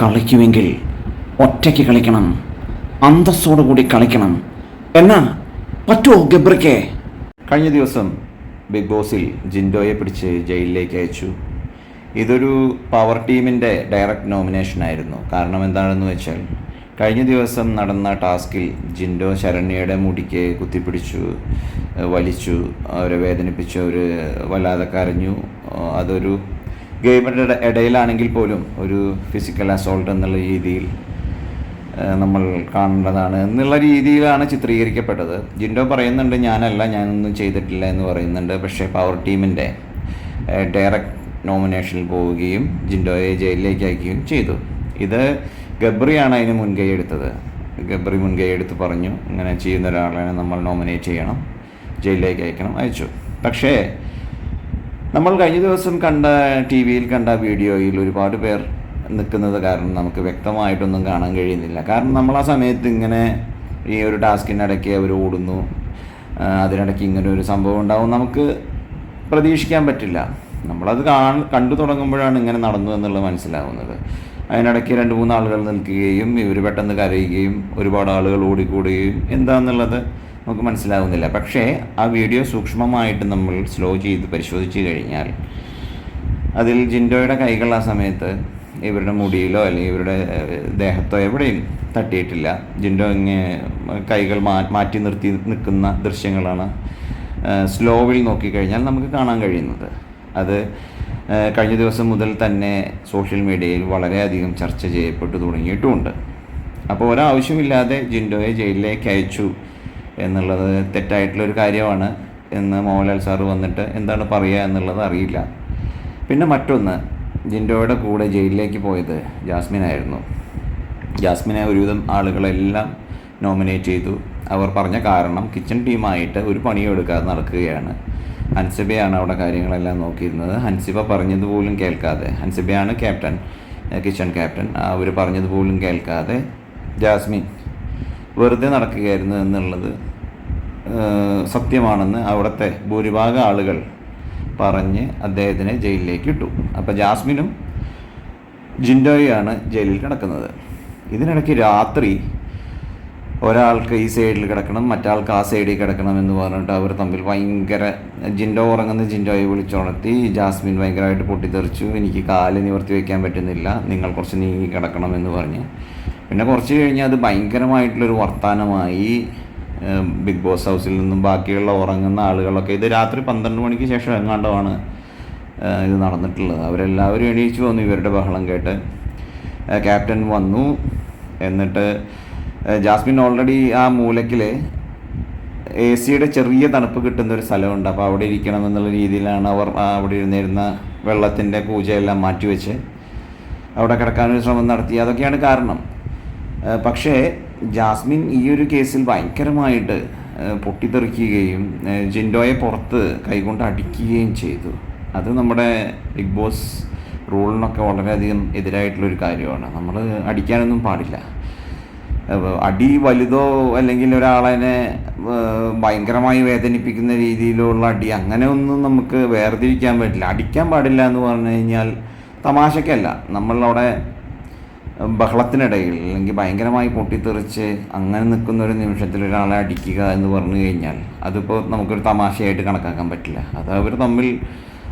കളിക്കുമെങ്കിൽ ഒറ്റയ്ക്ക് കളിക്കണം അന്തസ്സോടു കൂടി കളിക്കണം. എന്നാ പറ്റുമോ ഗബ്രിക്ക് കഴിഞ്ഞ ദിവസം ബിഗ് ബോസിൽ ജിൻഡോയെ പിടിച്ച് ജയിലിലേക്ക് അയച്ചു. ഇതൊരു പവർ ടീമിന്റെ ഡയറക്റ്റ് നോമിനേഷൻ ആയിരുന്നു. കാരണം എന്താണെന്ന് വെച്ചാൽ കഴിഞ്ഞ ദിവസം നടന്ന ടാസ്കിൽ ജിൻഡോ ശരണ്യയുടെ മുടിക്ക് കുത്തിപ്പിടിച്ചു വലിച്ചു അവരെ വേദനിപ്പിച്ചു അവർ വല്ലാതെ കരഞ്ഞു. അതൊരു ഗെയിമിന്റെ ഇടയിലാണെങ്കിൽ പോലും ഒരു ഫിസിക്കൽ അസോൾട്ട് എന്നുള്ള രീതിയിൽ നമ്മൾ കാണേണ്ടതാണ് എന്നുള്ള രീതിയിലാണ് ചിത്രീകരിക്കപ്പെട്ടത്. ജിൻഡോ പറയുന്നുണ്ട് ഞാനല്ല ഞാനൊന്നും ചെയ്തിട്ടില്ല എന്ന് പറയുന്നുണ്ട്. പക്ഷേ പവർ ടീമിന്റെ ഡയറക്റ്റ് നോമിനേഷനിൽ പോവുകയും ജിൻഡോയെ ജയിലിലേക്ക് അയക്കുകയും ചെയ്തു. ഇത് ഗബ്രിയാണ് അതിന് മുൻകൈ എടുത്തത്. ഗബ്രി മുൻകൈ എടുത്ത് പറഞ്ഞു ഇങ്ങനെ ചെയ്യുന്ന ഒരാളെ നമ്മൾ നോമിനേറ്റ് ചെയ്യണം ജയിലിലേക്ക് അയക്കണം അയച്ചു. പക്ഷേ നമ്മൾ കഴിഞ്ഞ ദിവസം കണ്ട ടി വിയിൽ കണ്ട വീഡിയോയിൽ ഒരുപാട് പേർ നിൽക്കുന്നത് കാരണം നമുക്ക് വ്യക്തമായിട്ടൊന്നും കാണാൻ കഴിയുന്നില്ല. കാരണം നമ്മൾ ആ സമയത്ത് ഇങ്ങനെ ഈ ഒരു ടാസ്കിനിടയ്ക്ക് അവർ ഓടുന്നു. അതിനിടയ്ക്ക് ഇങ്ങനെ ഒരു സംഭവം ഉണ്ടാവും. നമുക്ക് പ്രതീക്ഷിക്കാൻ പറ്റില്ല. നമ്മളത് കാ കണ്ടു തുടങ്ങുമ്പോഴാണ് ഇങ്ങനെ നടന്നു എന്നുള്ളത് മനസ്സിലാവുന്നത്. അതിനിടയ്ക്ക് രണ്ട് മൂന്ന് ആളുകൾ നിൽക്കുകയും ഇവർ പെട്ടെന്ന് കരയുകയും ഒരുപാട് ആളുകൾ ഓടിക്കൂടുകയും എന്താണെന്നുള്ളത് നമുക്ക് മനസ്സിലാകുന്നില്ല പക്ഷേ ആ വീഡിയോ സൂക്ഷ്മമായിട്ട് നമ്മൾ സ്ലോ ചെയ്ത് പരിശോധിച്ച് കഴിഞ്ഞാൽ അതിൽ ജിൻഡോയുടെ കൈകൾ ആ സമയത്ത് ഇവരുടെ മുടിയിലോ അല്ലെങ്കിൽ ഇവരുടെ ദേഹത്തോ എവിടെയും തട്ടിയിട്ടില്ല. ജിൻഡോ ഇങ്ങനെ കൈകൾ മാറ്റി നിർത്തി നിൽക്കുന്ന ദൃശ്യങ്ങളാണ് സ്ലോവിൽ നോക്കിക്കഴിഞ്ഞാൽ നമുക്ക് കാണാൻ കഴിയുന്നത്. അത് കഴിഞ്ഞ ദിവസം മുതൽ തന്നെ സോഷ്യൽ മീഡിയയിൽ വളരെയധികം ചർച്ച ചെയ്യപ്പെട്ടു തുടങ്ങിയിട്ടുമുണ്ട്. അപ്പോൾ ഒരാവശ്യമില്ലാതെ ജിൻഡോയെ ജയിലിലേക്ക് അയച്ചു. എന്നുള്ളത് തെറ്റായിട്ടുള്ളൊരു കാര്യമാണ് എന്ന് മോഹൻലാൽ സാറ് വന്നിട്ട് എന്താണ് പറയുക എന്നുള്ളത് അറിയില്ല. പിന്നെ മറ്റൊന്ന് ജിൻഡോയുടെ കൂടെ ജയിലിലേക്ക് പോയത് ജാസ്മിൻ ആയിരുന്നു. ജാസ്മിനെ ഒരുവിധം ആളുകളെല്ലാം നോമിനേറ്റ് ചെയ്തു. അവർ പറഞ്ഞ കാരണം കിച്ചൺ ടീമായിട്ട് ഒരു പണിയും എടുക്കാതെ നടക്കുകയാണ്. ഹൻസിബയാണ് അവിടെ കാര്യങ്ങളെല്ലാം നോക്കിയിരുന്നത്. ഹൻസിബ പറഞ്ഞതുപോലും കേൾക്കാതെ ഹൻസിബയാണ് ക്യാപ്റ്റൻ കിച്ചൺ ക്യാപ്റ്റൻ അവർ പറഞ്ഞതുപോലും കേൾക്കാതെ ജാസ്മിൻ വെറുതെ നടക്കുകയായിരുന്നു എന്നുള്ളത് സത്യമാണെന്ന് അവിടുത്തെ ഭൂരിഭാഗം ആളുകൾ പറഞ്ഞ് അദ്ദേഹത്തിനെ ജയിലിലേക്ക് ഇട്ടു അപ്പോൾ ജാസ്മിനും ജിൻഡോയാണ് ജയിലിൽ കിടക്കുന്നത്. ഇതിനിടയ്ക്ക് രാത്രി ഒരാൾക്ക് ഈ സൈഡിൽ കിടക്കണം മറ്റാൾക്ക് ആ സൈഡിൽ കിടക്കണം എന്ന് പറഞ്ഞിട്ട് അവർ തമ്മിൽ ഭയങ്കര ജിൻഡോ ഉറങ്ങുന്ന ജിൻഡോയെ വിളിച്ചുണർത്തി ജാസ്മിൻ ഭയങ്കരമായിട്ട് പൊട്ടിത്തെറിച്ചു എനിക്ക് കാൽ നിവർത്തി വയ്ക്കാൻ പറ്റുന്നില്ല നിങ്ങൾ കുറച്ച് നീങ്ങി കിടക്കണം എന്ന് പറഞ്ഞ് പിന്നെ കുറച്ച് കഴിഞ്ഞ് അത് ഭയങ്കരമായിട്ടുള്ളൊരു വർത്തമാനമായി ബിഗ് ബോസ് ഹൗസിൽ നിന്നും ബാക്കിയുള്ള ഉറങ്ങുന്ന ആളുകളൊക്കെ. ഇത് രാത്രി പന്ത്രണ്ട് മണിക്ക് ശേഷം എങ്ങാണ്ടമാണ് ഏഹ്, ഇത് നടന്നിട്ടുള്ളത്. അവരെല്ലാവരും എണീച്ചു വന്നു ഇവരുടെ ബഹളം കേട്ട്. ക്യാപ്റ്റൻ വന്നു. എന്നിട്ട് ജാസ്മിൻ ഓൾറെഡി ആ മൂലക്കിൽ എ സിയുടെ ചെറിയ തണുപ്പ് കിട്ടുന്ന ഒരു സ്ഥലമുണ്ട്. അപ്പോൾ അവിടെ ഇരിക്കണം എന്നുള്ള രീതിയിലാണ് അവർ അവിടെ ഇരുന്നിരുന്ന വെള്ളത്തിന്റെ പൂജയെല്ലാം മാറ്റിവെച്ച് അവിടെ കിടക്കാനൊരു ശ്രമം നടത്തി. അതൊക്കെയാണ് കാരണം. പക്ഷേ ജാസ്മിൻ ഈ ഒരു കേസിൽ ഭയങ്കരമായിട്ട് പൊട്ടിത്തെറിക്കുകയും ജിൻഡോയെ പുറത്ത് കൈകൊണ്ട് അടിക്കുകയും ചെയ്തു. അത് നമ്മുടെ ബിഗ് ബോസ് റൂളിനൊക്കെ വളരെയധികം എതിരായിട്ടുള്ളൊരു കാര്യമാണ്. നമ്മൾ അടിക്കാനൊന്നും പാടില്ല. അടി വലുതോ അല്ലെങ്കിൽ ഒരാളെ ഭയങ്കരമായി വേദനിപ്പിക്കുന്ന രീതിയിലുള്ള അടി അങ്ങനെ ഒന്നും നമുക്ക് വേർതിരിക്കാൻ പറ്റില്ല. അടിക്കാൻ പാടില്ല എന്ന് പറഞ്ഞു കഴിഞ്ഞാൽ തമാശക്കല്ല. നമ്മളവിടെ ബഹളത്തിനിടയിൽ അല്ലെങ്കിൽ ഭയങ്കരമായി പൊട്ടിത്തെറിച്ച് അങ്ങനെ നിൽക്കുന്ന ഒരു നിമിഷത്തിൽ ഒരാളെ അടിക്കുക എന്ന് പറഞ്ഞു കഴിഞ്ഞാൽ അതിപ്പോൾ നമുക്കൊരു തമാശയായിട്ട് കണക്കാക്കാൻ പറ്റില്ല. അത് അവർ തമ്മിൽ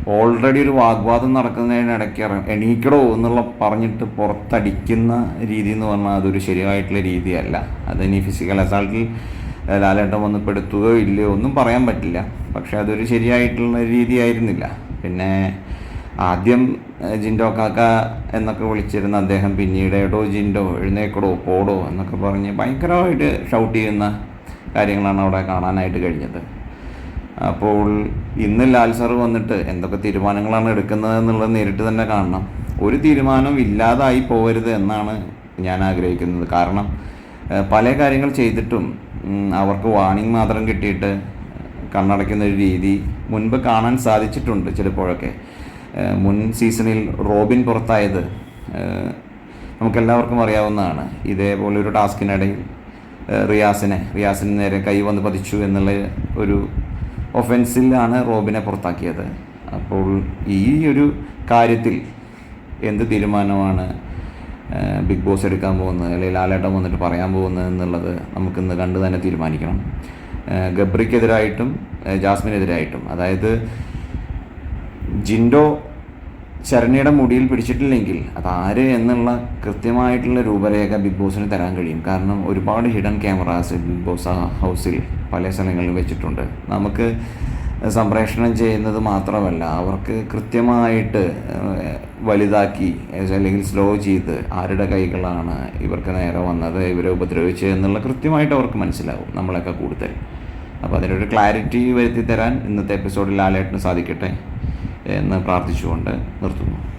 ഓൾറെഡി ഒരു വാഗ്വാദം നടക്കുന്നതിനിടയ്ക്ക് എണീക്കടോ എന്നുള്ള പറഞ്ഞിട്ട് പുറത്തടിക്കുന്ന രീതി എന്ന് പറഞ്ഞാൽ അതൊരു ശരിയായിട്ടുള്ള രീതിയല്ല. അതിനി ഫിസിക്കൽ അസാൾട്ടിൽ ലാലേട്ടം വന്ന് പെടുത്തുകയോ ഇല്ലയോ ഒന്നും പറയാൻ പറ്റില്ല. പക്ഷേ അതൊരു ശരിയായിട്ടുള്ള രീതിയായിരുന്നില്ല. പിന്നെ ആദ്യം ജിൻഡോ കാക്ക എന്നൊക്കെ വിളിച്ചിരുന്ന അദ്ദേഹം പിന്നീട് എടോ ജിൻഡോ എഴുന്നേക്കടോ പോടോ എന്നൊക്കെ പറഞ്ഞ് ഭയങ്കരമായിട്ട് ഷൗട്ട് ചെയ്യുന്ന കാര്യങ്ങളാണ് അവിടെ കാണാനായിട്ട് കഴിഞ്ഞത്. അപ്പോൾ ഇന്ന് ലാൽ സാർ വന്നിട്ട് എന്തൊക്കെ തീരുമാനങ്ങളാണ് എടുക്കുന്നത് എന്നുള്ളത് നേരിട്ട് തന്നെ കാണണം. ഒരു തീരുമാനവും ഇല്ലാതായി പോകരുത് എന്നാണ് ഞാൻ ആഗ്രഹിക്കുന്നത്. കാരണം പല കാര്യങ്ങൾ ചെയ്തിട്ടും അവർക്ക് വാണിംഗ് മാത്രം കിട്ടിയിട്ട് കണ്ണടയ്ക്കുന്ന ഒരു രീതി മുൻപ് കാണാൻ സാധിച്ചിട്ടുണ്ട് ചിലപ്പോഴൊക്കെ. മുൻ സീസണിൽ റോബിൻ പുറത്തായത് നമുക്കെല്ലാവർക്കും അറിയാവുന്നതാണ്. ഇതേപോലെ ഒരു ടാസ്കിനിടയിൽ റിയാസിനെ റിയാസിന് നേരെ കൈ വന്ന് പതിച്ചു എന്നുള്ള ഒരു ഒഫൻസിലാണ് റോബിനെ പുറത്താക്കിയത്. അപ്പോൾ ഈ ഒരു കാര്യത്തിൽ എന്ത് തീരുമാനമാണ് ബിഗ് ബോസ് എടുക്കാൻ പോകുന്നത് അല്ലെങ്കിൽ ലാലേട്ടൻ വന്നിട്ട് പറയാൻ പോകുന്നത് എന്നുള്ളത് നമുക്കിന്ന് കണ്ട് തന്നെ തീരുമാനിക്കണം. ഗബ്രിക്കെതിരായിട്ടും ജാസ്മിനെതിരായിട്ടും. അതായത് ജിൻഡോ ശരണ്യയുടെ മുടിയിൽ പിടിച്ചിട്ടില്ലെങ്കിൽ അതാര് എന്നുള്ള കൃത്യമായിട്ടുള്ള രൂപരേഖ ബിഗ് ബോസിന് തരാൻ കഴിയും. കാരണം ഒരുപാട് ഹിഡൻ ക്യാമറാസ് ബിഗ് ബോസ് ഹൗസിൽ പല സ്ഥലങ്ങളിൽ വെച്ചിട്ടുണ്ട്. നമുക്ക് സംപ്രേഷണം ചെയ്യുന്നത് മാത്രമല്ല അവർക്ക് കൃത്യമായിട്ട് വലുതാക്കി അല്ലെങ്കിൽ സ്ലോ ചെയ്ത് ആരുടെ കൈകളാണ് ഇവർക്ക് നേരെ വന്നത് ഇവരെ ഉപദ്രവിച്ചത് എന്നുള്ള കൃത്യമായിട്ട് അവർക്ക് മനസ്സിലാവും നമ്മളൊക്കെ കൂടുതൽ. അപ്പോൾ അതിനൊരു ക്ലാരിറ്റി വരുത്തി തരാൻ ഇന്നത്തെ എപ്പിസോഡിൽ ആലേട്ടിന് സാധിക്കട്ടെ? എന്ന് പ്രാർത്ഥിച്ചുകൊണ്ട് നിർത്തുന്നു.